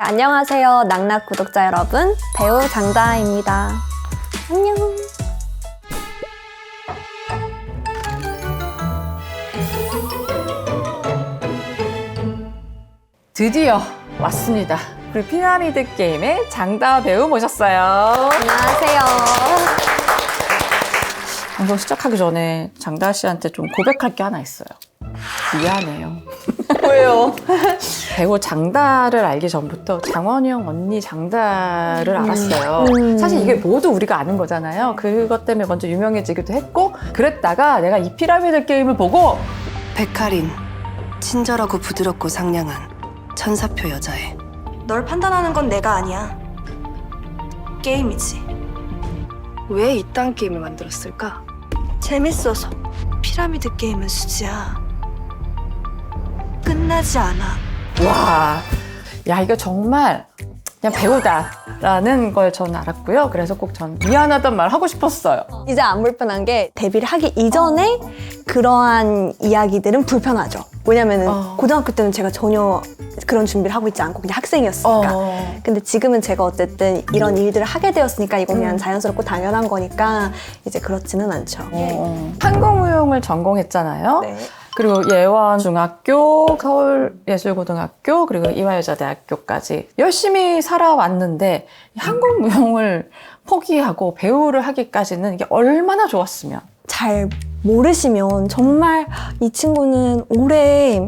안녕하세요, 낙낙 구독자 여러분. 배우 장다입니다. 안녕. 드디어 왔습니다. 우리 피라미드 게임의 장다 배우 모셨어요. 안녕하세요. 방송 시작하기 전에 장다 씨한테 좀 고백할 게 하나 있어요. 미안해요. 왜요? 배우 장다를 알기 전부터 장원이 형 언니 장다를 알았어요. 음. 사실 이게 모두 우리가 아는 거잖아요. 그것 때문에 먼저 유명해지기도 했고 그랬다가 내가 이 피라미드 게임을 보고 백할인 친절하고 부드럽고 상냥한 천사표 여자애 널 판단하는 건 내가 아니야. 게임이지. 왜 이딴 게임을 만들었을까? 재밌어서. 피라미드 게임은 수지야. 끝나지 않아. 와, 야 이거 정말 그냥 배우다라는 걸 저는 알았고요. 그래서 꼭 전 미안하단 말 하고 싶었어요. 이제 안 불편한 게 데뷔를 하기 이전에 그러한 이야기들은 불편하죠. 왜냐면은 어. 고등학교 때는 제가 전혀 그런 준비를 하고 있지 않고 그냥 학생이었으니까. 어. 근데 지금은 제가 어쨌든 이런 일들을 하게 되었으니까 이건 그냥 음. 자연스럽고 당연한 거니까 이제 그렇지는 않죠. 어. 한국무용을 전공했잖아요. 네. 그리고 예원 중학교, 서울예술고등학교, 그리고 이화여자대학교까지 열심히 살아왔는데 이 한국 무용을 포기하고 배우를 하기까지는 이게 얼마나 좋았으면. 잘 모르시면 정말 이 친구는 올해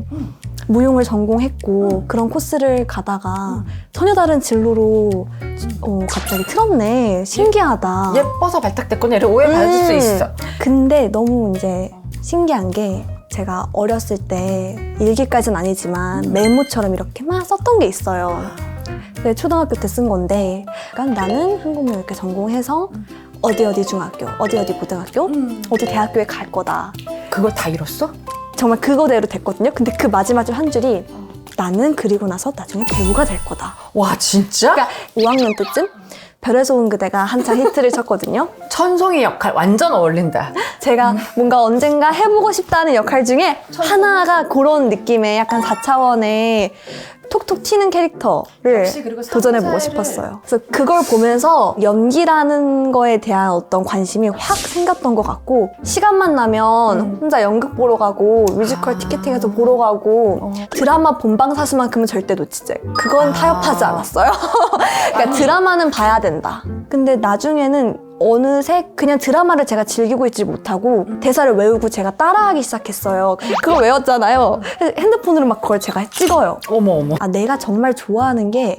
무용을 전공했고 그런 코스를 가다가 전혀 다른 진로로 어, 갑자기 틀었네 신기하다 예뻐서 발탁됐거나 이런 오해 받을 수 음. 있어. 근데 너무 이제 신기한 게 제가 어렸을 때 일기까지는 아니지만 메모처럼 이렇게 막 썼던 게 있어요 근데 초등학교 때 쓴 건데 그러니까 나는 한국무용 이렇게 전공해서 어디 어디 중학교 어디 어디 고등학교 어디 대학교에 갈 거다 그걸 다 잃었어? 정말 그거대로 됐거든요. 근데 그 마지막 줄 한 줄이 나는 그리고 나서 나중에 배우가 될 거다. 와 진짜? 그러니까 5학년 때쯤 별에서 온 그대가 한창 히트를 쳤거든요. 천송이 역할 완전 어울린다. 제가 뭔가 언젠가 해보고 싶다는 역할 중에 하나가 그런 느낌의 약간 4차원의 톡톡 튀는 캐릭터를 도전해보고 싶었어요. 그래서 그걸 보면서 연기라는 거에 대한 어떤 관심이 확 생겼던 것 같고 시간만 나면 혼자 연극 보러 가고 뮤지컬 아. 티켓팅해서 보러 가고 어. 드라마 본방 사수만큼은 절대 놓치지. 그건 아. 타협하지 않았어요. 그러니까 드라마는 봐야 된다. 근데 나중에는 어느새 그냥 드라마를 제가 즐기고 있지 못하고 대사를 외우고 제가 따라하기 시작했어요. 그걸 외웠잖아요. 핸드폰으로 막 그걸 제가 찍어요. 어머 어머. 아, 내가 정말 좋아하는 게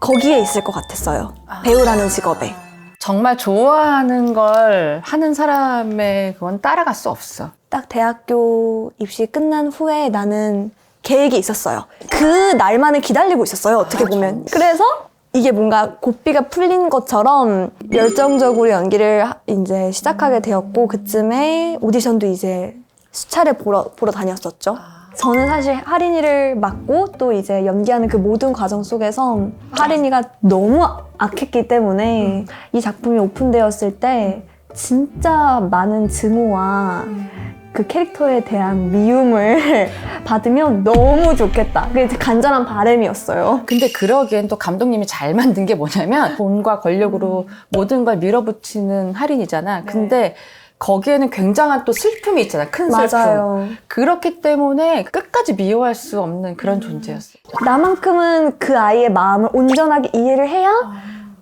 거기에 있을 것 같았어요. 배우라는 직업에. 정말 좋아하는 걸 하는 사람의 그건 따라갈 수 없어. 딱 대학교 입시 끝난 후에 나는 계획이 있었어요. 그 날만을 기다리고 있었어요. 어떻게 보면. 그래서 이게 뭔가 고삐가 풀린 것처럼 열정적으로 연기를 하- 이제 시작하게 되었고 그쯤에 오디션도 이제 수차례 보러, 보러 다녔었죠. 저는 사실 하린이를 맡고 또 이제 연기하는 그 모든 과정 속에서 하린이가 너무 악했기 때문에 이 작품이 오픈되었을 때 진짜 많은 증오와 그 캐릭터에 대한 미움을 받으면 너무 좋겠다. 그게 이제 간절한 바람이었어요. 근데 그러기엔 또 감독님이 잘 만든 게 뭐냐면 돈과 권력으로 모든 걸 밀어붙이는 할인이잖아. 근데 거기에는 굉장한 또 슬픔이 있잖아. 큰 슬픔. 맞아요. 그렇기 때문에 끝까지 미워할 수 없는 그런 존재였어. 나만큼은 그 아이의 마음을 온전하게 이해를 해야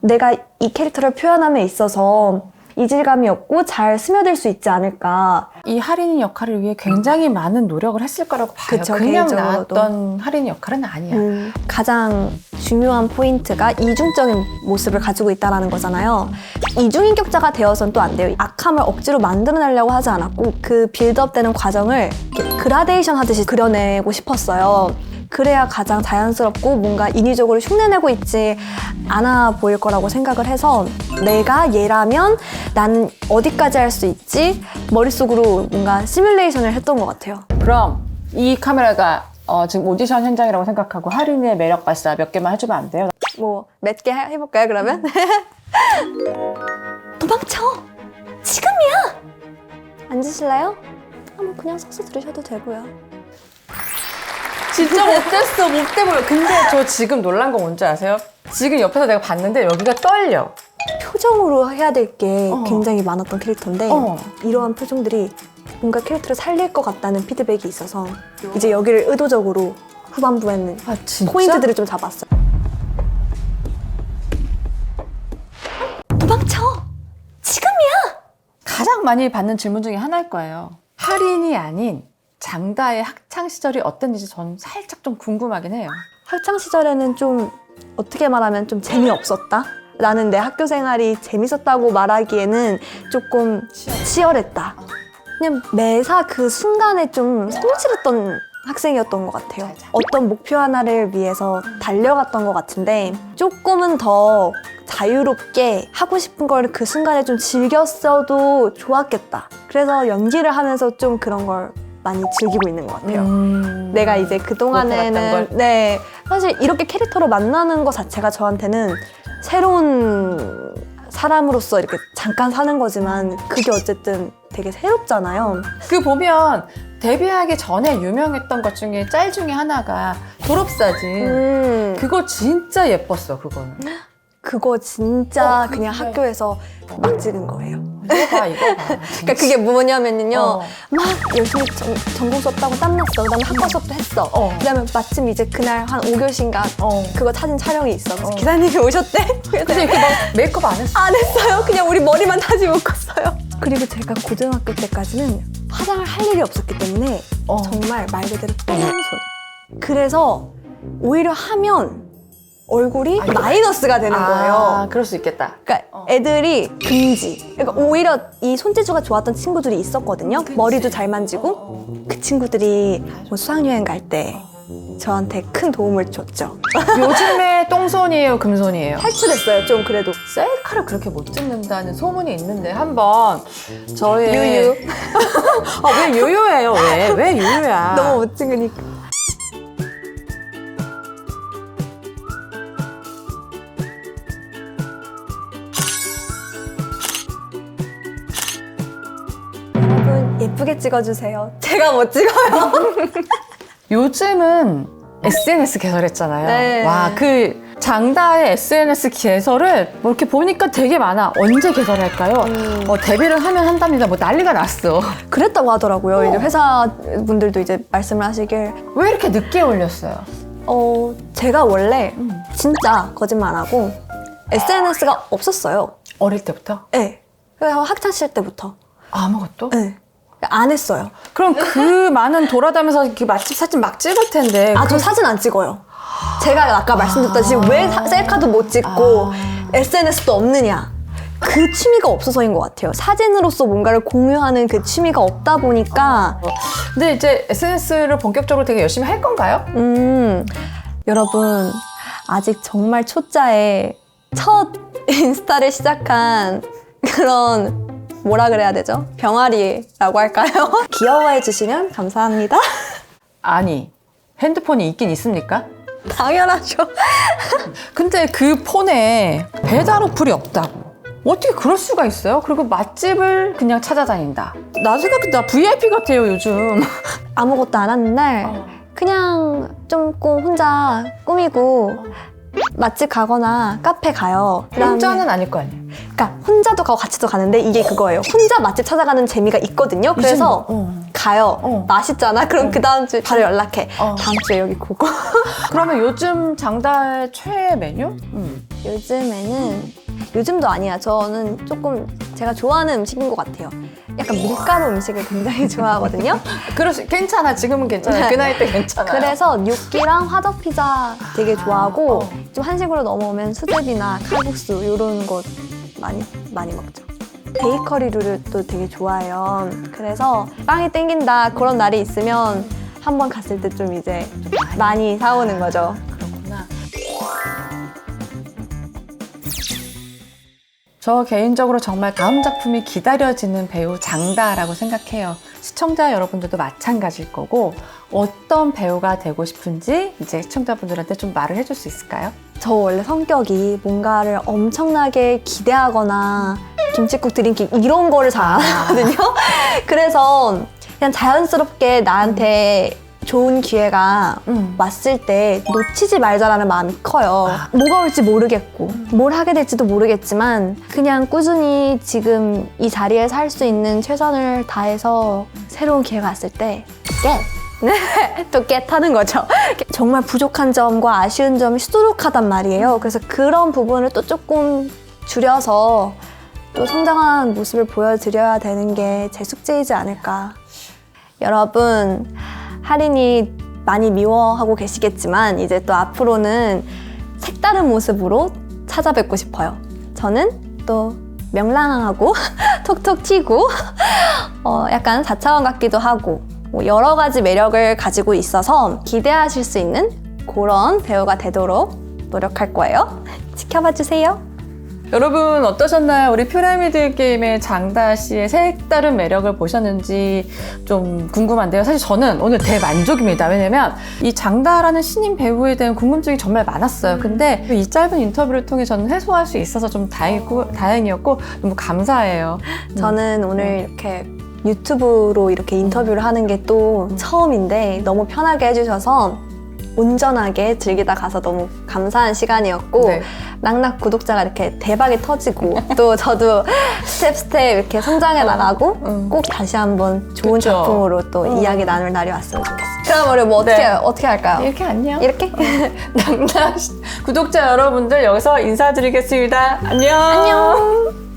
내가 이 캐릭터를 표현함에 있어서 이질감이 없고 잘 스며들 수 있지 않을까. 이 할인 역할을 위해 굉장히 많은 노력을 했을 거라고 봐요. 그쵸, 그냥 개인적으로도. 나왔던 할인 역할은 아니야. 음, 가장 중요한 포인트가 이중적인 모습을 가지고 있다는 거잖아요. 이중인격자가 되어서는 또안 돼요. 악함을 억지로 만들어내려고 하지 않았고 그 빌드업되는 과정을 이렇게 그라데이션 하듯이 그려내고 싶었어요. 그래야 가장 자연스럽고 뭔가 인위적으로 흉내내고 있지 않아 보일 거라고 생각을 해서 내가 얘라면 난 어디까지 할 수 있지 머릿속으로 뭔가 시뮬레이션을 했던 것 같아요. 그럼 이 카메라가 어, 지금 오디션 현장이라고 생각하고 할인의 매력 발사 몇 개만 해주면 안 돼요? 뭐 몇 개 해볼까요 그러면? 도망쳐! 지금이야! 앉으실래요? 아, 뭐 그냥 서서 들으셔도 되고요. 진짜 못됐어 못돼 보여 근데 저 지금 놀란 거 뭔지 아세요? 지금 옆에서 내가 봤는데 여기가 떨려 표정으로 해야 될 게 어. 굉장히 많았던 캐릭터인데 어. 이러한 표정들이 뭔가 캐릭터를 살릴 것 같다는 피드백이 있어서 이제 여기를 의도적으로 후반부에는 아 진짜? 포인트들을 좀 잡았어요. 도망쳐! 지금이야! 가장 많이 받는 질문 중에 하나일 거예요 할인이 아닌 장다의 학창 시절이 어땠는지 전 살짝 좀 궁금하긴 해요 학창 시절에는 좀 어떻게 말하면 좀 재미없었다? 나는 내 학교 생활이 재밌었다고 말하기에는 조금 치열했다. 그냥 매사 그 순간에 좀 성실했던 학생이었던 것 같아요. 어떤 목표 하나를 위해서 달려갔던 것 같은데 조금은 더 자유롭게 하고 싶은 걸 그 순간에 좀 즐겼어도 좋았겠다. 그래서 연기를 하면서 좀 그런 걸 많이 즐기고 있는 것 같아요. 음... 내가 이제 그동안에는 걸. 네 사실 이렇게 캐릭터로 만나는 것 자체가 저한테는 새로운 사람으로서 이렇게 잠깐 사는 거지만 그게 어쨌든 되게 새롭잖아요. 그 보면 데뷔하기 전에 유명했던 것 중에 짤 중에 하나가 졸업사진 음, 그, 그거 진짜 예뻤어 그거는 그거 진짜 어, 그냥 학교에서 막 찍은 거예요. 이거 봐 이거 봐 그러니까 그게 뭐냐면요. 어. 막 열심히 전, 전공 수업 따고 땀났어. 그다음에 학과 수업도 했어. 어. 그다음에 마침 이제 그날 한 5교시인가 어. 그거 사진 촬영이 있어. 그래서 어. 기사님이 오셨대. 그래서 근데 이렇게 막 메이크업 안 했어 안 했어요. 그냥 우리 머리만 다시 묶었어요. 그리고 제가 고등학교 때까지는 화장을 할 일이 없었기 때문에 어. 정말 말 그대로 똥손. 그래서 오히려 하면 얼굴이 마이너스가 되는 거예요. 아 그럴 수 있겠다 그러니까 어. 애들이 금지. 그러니까 오히려 이 손재주가 좋았던 친구들이 있었거든요. 머리도 잘 만지고 그 친구들이 뭐 수학여행 갈 때 저한테 큰 도움을 줬죠. 요즘에 똥손이에요 금손이에요 탈출했어요. 좀 그래도. 셀카를 그렇게 못 찍는다는 소문이 있는데 한번 저의 유유. 아왜 유유예요 왜? 왜 유유야 너무 못 찍으니까. 예쁘게 찍어주세요. 제가 못 찍어요. 요즘은 SNS 개설했잖아요. 네. 와, 그 장다의 SNS 개설을 뭐 이렇게 보니까 되게 많아. 언제 개설할까요? 음. 어, 데뷔를 하면 한답니다. 뭐 난리가 났어. 그랬다고 하더라고요. 이제 회사 분들도 이제 말씀을 하시길 왜 이렇게 늦게 올렸어요? 어 제가 원래 진짜 거짓말 안 하고 SNS가 없었어요. 어릴 때부터? 네. 그래서 학창 시절 때부터. 아무것도? 네. 안 했어요. 그럼 그 많은 돌아다니면서 이렇게 맛집 사진 막 찍을 텐데. 아, 그- 저 사진 안 찍어요. 제가 아까 말씀드렸다시피 왜 사- 셀카도 못 찍고 SNS도 없느냐. 그 취미가 없어서인 것 같아요. 사진으로서 뭔가를 공유하는 그 취미가 없다 보니까, 근데 이제 SNS를 본격적으로 되게 열심히 할 건가요? 음, 여러분, 아직 정말 초짜의 첫 인스타를 시작한 그런, 뭐라 그래야 되죠? 병아리라고 할까요? 귀여워해 주시면 감사합니다. 아니, 핸드폰이 있긴 있습니까? 당연하죠. 근데 그 폰에 배달 어플이 없다고. 어떻게 그럴 수가 있어요? 그리고 맛집을 그냥 찾아다닌다. 나 생각해, 나 VIP 같아요, 요즘. 아무것도 안 하는 날, 어. 그냥 좀꼭 혼자 꾸미고 맛집 가거나 카페 가요. 그다음에- 혼자는 아닐 거 아니에요. 그러니까 혼자도 가고 같이도 가는데 이게 그거예요. 혼자 맛집 찾아가는 재미가 있거든요. 그래서 어. 가요. 어. 맛있잖아. 그럼 그 다음 주에 바로 연락해. 어. 다음 주에 여기 고고. 그러면 요즘 장다의 최애 메뉴? 음. 요즘에는 요즘도 아니야. 저는 조금 제가 좋아하는 음식인 것 같아요. 약간 밀가루 음식을 굉장히 좋아하거든요. 수, 괜찮아. 지금은 괜찮아. 그 나이 때 괜찮아. 그래서 gnocchi랑 화덕 피자 되게 좋아하고 어. 좀 한식으로 넘어오면 수제비나 칼국수 이런 거 많이 많이 먹죠. 베이커리류를 또 되게 좋아해요. 그래서 빵이 땡긴다 그런 날이 있으면 한 번 갔을 때 좀 이제 많이 사오는 거죠. 저 개인적으로 정말 다음 작품이 기다려지는 배우 장다라고 생각해요. 시청자 여러분들도 마찬가지일 거고 어떤 배우가 되고 싶은지 이제 시청자분들한테 좀 말을 해줄 수 있을까요? 저 원래 성격이 뭔가를 엄청나게 기대하거나 김치국 드링킹 이런 거를 잘 안 하거든요. 그래서 그냥 자연스럽게 나한테 좋은 기회가 음. 왔을 때 놓치지 말자라는 마음이 커요. 아. 뭐가 올지 모르겠고, 뭘 하게 될지도 모르겠지만, 그냥 꾸준히 지금 이 자리에 살 수 있는 최선을 다해서 새로운 기회가 왔을 때, get! 또 get 하는 거죠. 정말 부족한 점과 아쉬운 점이 수두룩하단 말이에요. 그래서 그런 부분을 또 조금 줄여서 또 성장한 모습을 보여드려야 되는 게 제 숙제이지 않을까. 여러분, 할인이 많이 미워하고 계시겠지만, 이제 또 앞으로는 색다른 모습으로 찾아뵙고 싶어요. 저는 또 명랑하고, 톡톡 튀고, 어, 약간 4차원 같기도 하고, 뭐 여러 가지 매력을 가지고 있어서 기대하실 수 있는 그런 배우가 되도록 노력할 거예요. 지켜봐 주세요. 여러분 어떠셨나요? 우리 피라미드 게임의 장다 씨의 색다른 매력을 보셨는지 좀 궁금한데요. 사실 저는 오늘 대만족입니다. 왜냐면 이 장다라는 신인 배우에 대한 궁금증이 정말 많았어요. 근데 이 짧은 인터뷰를 통해 저는 해소할 수 있어서 좀 다행이고, 다행이었고 너무 감사해요. 저는 오늘 이렇게 유튜브로 이렇게 인터뷰를 하는 게 또 처음인데 너무 편하게 해주셔서 온전하게 즐기다 가서 너무 감사한 시간이었고 네. 낙낙 구독자가 이렇게 대박이 터지고 또 저도 스텝 스텝 이렇게 성장해 나가고 음. 꼭 다시 한번 좋은 그쵸. 작품으로 또 음. 이야기 나눌 날이 왔으면 좋겠어요. 그럼 우리 뭐 어떻게 네. 어떻게 할까요? 이렇게 안녕. 이렇게? 낙낙 구독자 여러분들 여기서 인사드리겠습니다. 안녕. 안녕.